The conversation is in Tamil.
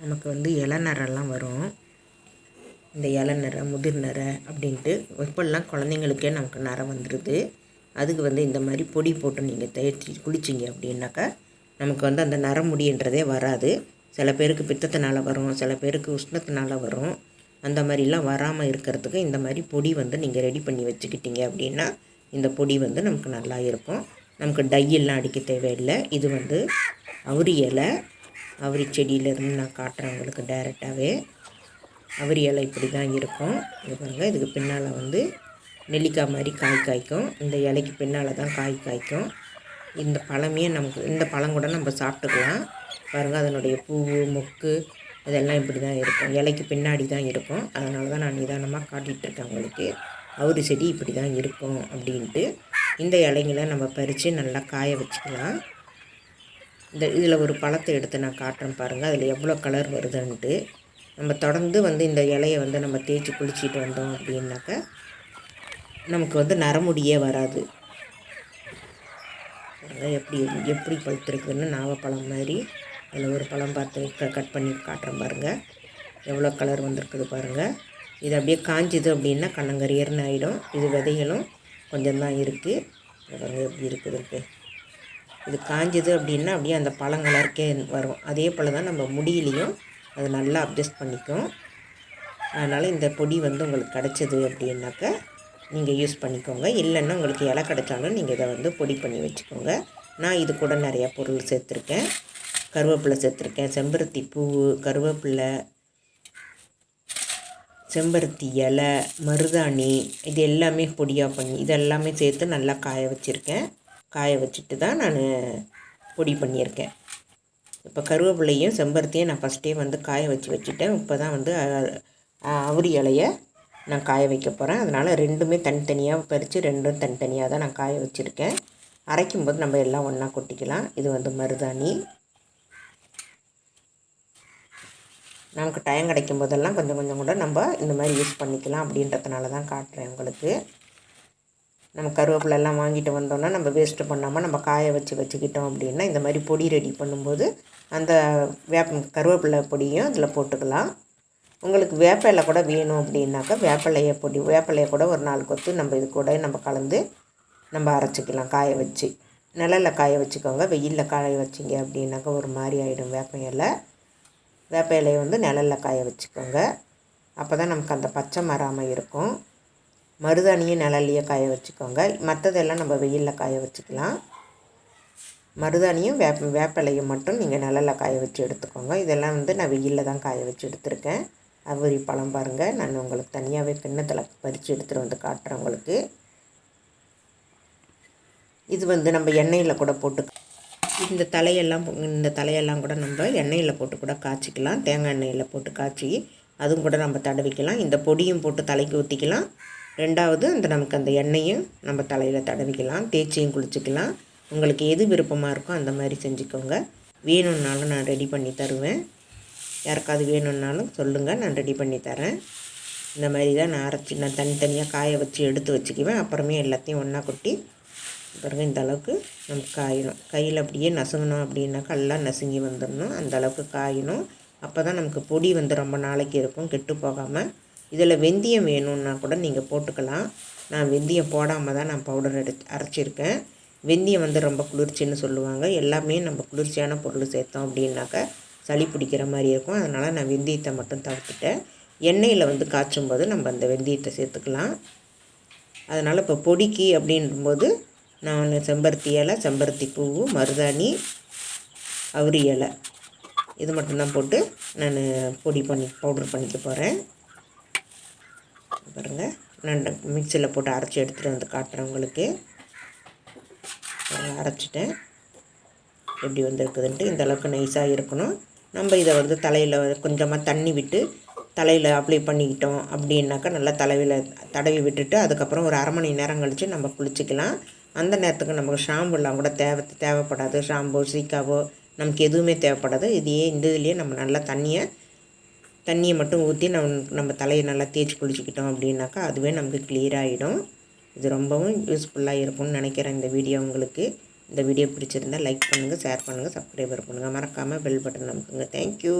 நமக்கு வந்து இளநரெல்லாம் வரும். இந்த இளநரை முதிர் நரை அப்படின்ட்டு இப்போல்லாம் குழந்தைங்களுக்கே நமக்கு நரை வந்துடுது அதுக்கு வந்து இந்த மாதிரி பொடி போட்டு நீங்கள் தேய்ச்சி குளிச்சிங்க அப்படின்னாக்கா நமக்கு வந்து அந்த நரமுடின்றதே வராது. சில பேருக்கு பித்தத்தினால வரும் சில பேருக்கு உஷ்ணத்தினால வரும். அந்த மாதிரிலாம் வராமல் இருக்கிறதுக்கு இந்த மாதிரி பொடி வந்து நீங்கள் ரெடி பண்ணி வச்சுக்கிட்டீங்க அப்படின்னா இந்த பொடி வந்து நமக்கு நல்லா இருக்கும். நமக்கு டையெல்லாம் அடிக்க தேவையில்லை. இது வந்து அவுரி இலை. அவரி செடியிலேருந்து நான் காட்டுறேன் உங்களுக்கு டைரெக்டாகவே அவரி இலை இப்படி தான் இருக்கும். இது பாருங்கள் இதுக்கு பின்னால் வந்து நெல்லிக்காய் மாதிரி காய் காய்க்கும். இந்த இலைக்கு பின்னால் தான் காய் காய்க்கும். இந்த பழமே நமக்கு இந்த பழம் கூட நம்ம சாப்பிட்டுக்கலாம். பாருங்கள் அதனுடைய பூவு மொக்கு இதெல்லாம் இப்படி தான் இருக்கும். இலைக்கு பின்னாடி தான் இருக்கும். அதனால தான் நான் நிதானமாக காட்டிகிட்ருக்கேன் உங்களுக்கு. அவரி செடி இப்படி தான் இருக்கும் அப்படின்ட்டு. இந்த இலைங்களை நம்ம பறித்து நல்லா காய வச்சுக்கலாம். இந்த இதில் ஒரு பழத்தை எடுத்து நான் காட்டுறேன் பாருங்கள் அதில் எவ்வளோ கலர் வருதுன்ட்டு. நம்ம தொடர்ந்து வந்து இந்த இலையை வந்து நம்ம தேய்ச்சி குளிச்சுட்டு வந்தோம் அப்படின்னாக்க நமக்கு வந்து நரமுடியே வராது. எப்படி எப்படி பழுத்துருக்குதுன்னு நாவப்பழம் மாதிரி. அதில் ஒரு பழம் பார்த்து க கட் பண்ணி காட்டுறேன் பாருங்கள் எவ்வளோ கலர் வந்திருக்குது பாருங்கள் இது அப்படியே காஞ்சிது அப்படின்னா கண்ணங்கரியர்னு ஆகிடும் இது விதைகளும் கொஞ்சம் தான் இருக்குது பாருங்கள் எப்படி இருக்குதுன்ட்டு இது காஞ்சது அப்படின்னா அப்படியே அந்த பழங்கலருக்கே வரும். அதே போல் தான் நம்ம முடியிலையும் அது நல்லா அட்ஜஸ்ட் பண்ணிக்கும். அதனால் இந்த பொடி வந்து உங்களுக்கு கிடச்சிது அப்படின்னாக்க நீங்கள் யூஸ் பண்ணிக்கோங்க. இல்லைன்னா உங்களுக்கு இலை கிடச்சாலும் நீங்கள் இதை வந்து பொடி பண்ணி வச்சுக்கோங்க. நான் இது கூட நிறையா பொருள் சேர்த்துருக்கேன். கருவேப்பிலை சேர்த்துருக்கேன். செம்பருத்தி பூ கருவேப்பிலை செம்பருத்தி இலை மருதாணி இது எல்லாமே பொடியாக பண்ணி இது எல்லாமே சேர்த்து நல்லா காய வச்சுருக்கேன். காய வச்சுட்டு தான் நான் பொடி பண்ணியிருக்கேன். இப்போ கருவேப்பிலையும் செம்பருத்தியும் நான் ஃபஸ்ட்டே வந்து காய வச்சு வச்சுட்டேன். இப்போ தான் வந்து அவரி இலையை நான் காய வைக்க போகிறேன் அதனால் ரெண்டுமே தனித்தனியாக பறித்து ரெண்டும் தனித்தனியாக தான் நான் காய வச்சுருக்கேன். அரைக்கும் போது நம்ம எல்லாம் ஒன்றா கொட்டிக்கலாம். இது வந்து மருதாணி. நமக்கு டைம் கிடைக்கும் போதெல்லாம் கொஞ்சம் கொஞ்சம் கூட நம்ம இந்த மாதிரி யூஸ் பண்ணிக்கலாம் அப்படின்றதுனால தான் காட்டுறேன் உங்களுக்கு. நம்ம கருவேப்பிலெல்லாம் வாங்கிட்டு வந்தோன்னா நம்ம வேஸ்ட்டு பண்ணாமல் நம்ம காய வச்சு வச்சுக்கிட்டோம் அப்படின்னா இந்த மாதிரி பொடி ரெடி பண்ணும்போது அந்த வேப்ப கருவேப்பிலை பொடியும் அதில் போட்டுக்கலாம். உங்களுக்கு வேப்பிலை கூட வேணும் அப்படின்னாக்கா வேப்பிலையை பொடி வேப்பிலையை கூட ஒரு நாலு கொத்து நம்ம இது கூட நம்ம கலந்து நம்ம அரைச்சிக்கலாம் காய வச்சு. நிழலில் காய வச்சுக்கோங்க. வெயிலில் காய வச்சிங்க அப்படின்னாக்கா ஒரு மாதிரி ஆகிடும் வேப்ப இலை. வேப்ப இலையை வந்து நிழலில் காய வச்சுக்கோங்க. அப்போ தான் நமக்கு அந்த பச்சை மராமல் இருக்கும். மருதாணியும் நிழல்லையே காய வச்சுக்கோங்க. மற்றதெல்லாம் நம்ம வெயிலில் காய வச்சுக்கலாம். மருதாணியும் வேப்ப வேப்பிலையும் மட்டும் நீங்கள் நிழலில் காய வச்சு எடுத்துக்கோங்க. இதெல்லாம் வந்து நான் வெயிலில் தான் காய வச்சு எடுத்திருக்கேன். அவரி பழம் பாருங்கள் நான் உங்களுக்கு தனியாகவே கிண்ணத்தில் பறித்து எடுத்துகிட்டு வந்து காட்டுறேன் உங்களுக்கு. இது வந்து நம்ம எண்ணெயில் கூட போட்டு இந்த தலையெல்லாம் இந்த தலையெல்லாம் கூட நம்ம எண்ணெயில் போட்டு கூட காய்ச்சிக்கலாம். தேங்காய் எண்ணெயில் போட்டு காய்ச்சி அதுவும் கூட நம்ம தடவிக்கலாம். இந்த பொடியும் போட்டு தலைக்கு ஊற்றிக்கலாம் ரெண்டாவது அந்த நமக்கு அந்த எண்ணெயும் நம்ம தலையில் தடவிக்கலாம் தேய்ச்சியும் குளிச்சிக்கலாம். உங்களுக்கு எது விருப்பமாக இருக்கோ அந்த மாதிரி செஞ்சுக்கோங்க. வேணும்னாலும் நான் ரெடி பண்ணி தருவேன். யாருக்காவது வேணும்னாலும் சொல்லுங்கள் நான் ரெடி பண்ணி தரேன். இந்த மாதிரி தான் நான் அரைச்சி நான் தனித்தனியாக காய வச்சு எடுத்து வச்சுக்குவேன். அப்புறமே எல்லாத்தையும் ஒன்றா கொட்டி பாருங்க இந்த அளவுக்கு நமக்கு காயணும். கையில் அப்படியே நசுங்கணும் அப்படின்னாக்கா எல்லாம் நசுங்கி வந்துடணும். அந்த அளவுக்கு காயணும். அப்போ தான் நமக்கு பொடி வந்து ரொம்ப நாளைக்கு இருக்கும் கெட்டு போகாமல் இதில் வெந்தயம் வேணும்னா கூட நீங்கள் போட்டுக்கலாம். நான் வெந்தயம் போடாமல் தான் நான் பவுடர் எடுத்து அரைச்சிருக்கேன். வெந்தயம் வந்து ரொம்ப குளிர்ச்சின்னு சொல்லுவாங்க. எல்லாமே நம்ம குளிர்ச்சியான பொருள் சேர்த்தோம் அப்படின்னாக்கா சளி பிடிக்கிற மாதிரி இருக்கும். அதனால் நான் வெந்தயத்தை மட்டும் தவிர்த்துட்டேன். எண்ணெயில் வந்து காய்ச்சும் போது நம்ம அந்த வெந்தயத்தை சேர்த்துக்கலாம். அதனால் இப்போ பொடிக்கு அப்படின்போது நான் செம்பருத்தி இலை செம்பருத்தி பூ மருதாணி அவுரி இலை. இது மட்டும்தான் போட்டு நான் பொடி பண்ணி பவுடர் பண்ணிக்க போகிறேன் பாருங்கள் நான் மிக்சியில் போட்டு அரைச்சி எடுத்துகிட்டு வந்து காட்டுறேன் உங்களுக்கு. அரைச்சிட்டேன். எப்படி வந்துருக்குதுன்ட்டு இந்த அளவுக்கு நைஸாக இருக்கணும். நம்ம இதை வந்து தலையில் கொஞ்சமாக தண்ணி விட்டு தலையில் அப்ளை பண்ணிக்கிட்டோம் அப்படின்னாக்கா நல்லா தலையில் தடவி விட்டுட்டு அதுக்கப்புறம் ஒரு அரை மணி நேரம் கழித்து நம்ம குளிச்சிக்கலாம். அந்த நேரத்துக்கு நமக்கு ஷாம்புலாம் கூட தேவை தேவைப்படாது. ஷாம்பு சீக்காவோ நமக்கு எதுவுமே தேவைப்படாது. இதையே இந்த இதுலேயே நம்ம நல்லா தண்ணியை தண்ணியை மட்டும் ஊற்றி நம்ம நம்ம தலையை நல்லா தேய்ச்சி குளிச்சுக்கிட்டோம் அப்படின்னாக்கா அதுவே நமக்கு கிளியராகிடும் இது ரொம்பவும் யூஸ்ஃபுல்லாக இருக்கும்னு நினைக்கிறேன் இந்த வீடியோ உங்களுக்கு. இந்த வீடியோ பிடிச்சிருந்தால் லைக் பண்ணுங்கள் ஷேர் பண்ணுங்கள் சப்ஸ்கிரைபர் பண்ணுங்கள் மறக்காமல் பெல் பட்டன் அமுக்குங்க. தேங்க்யூ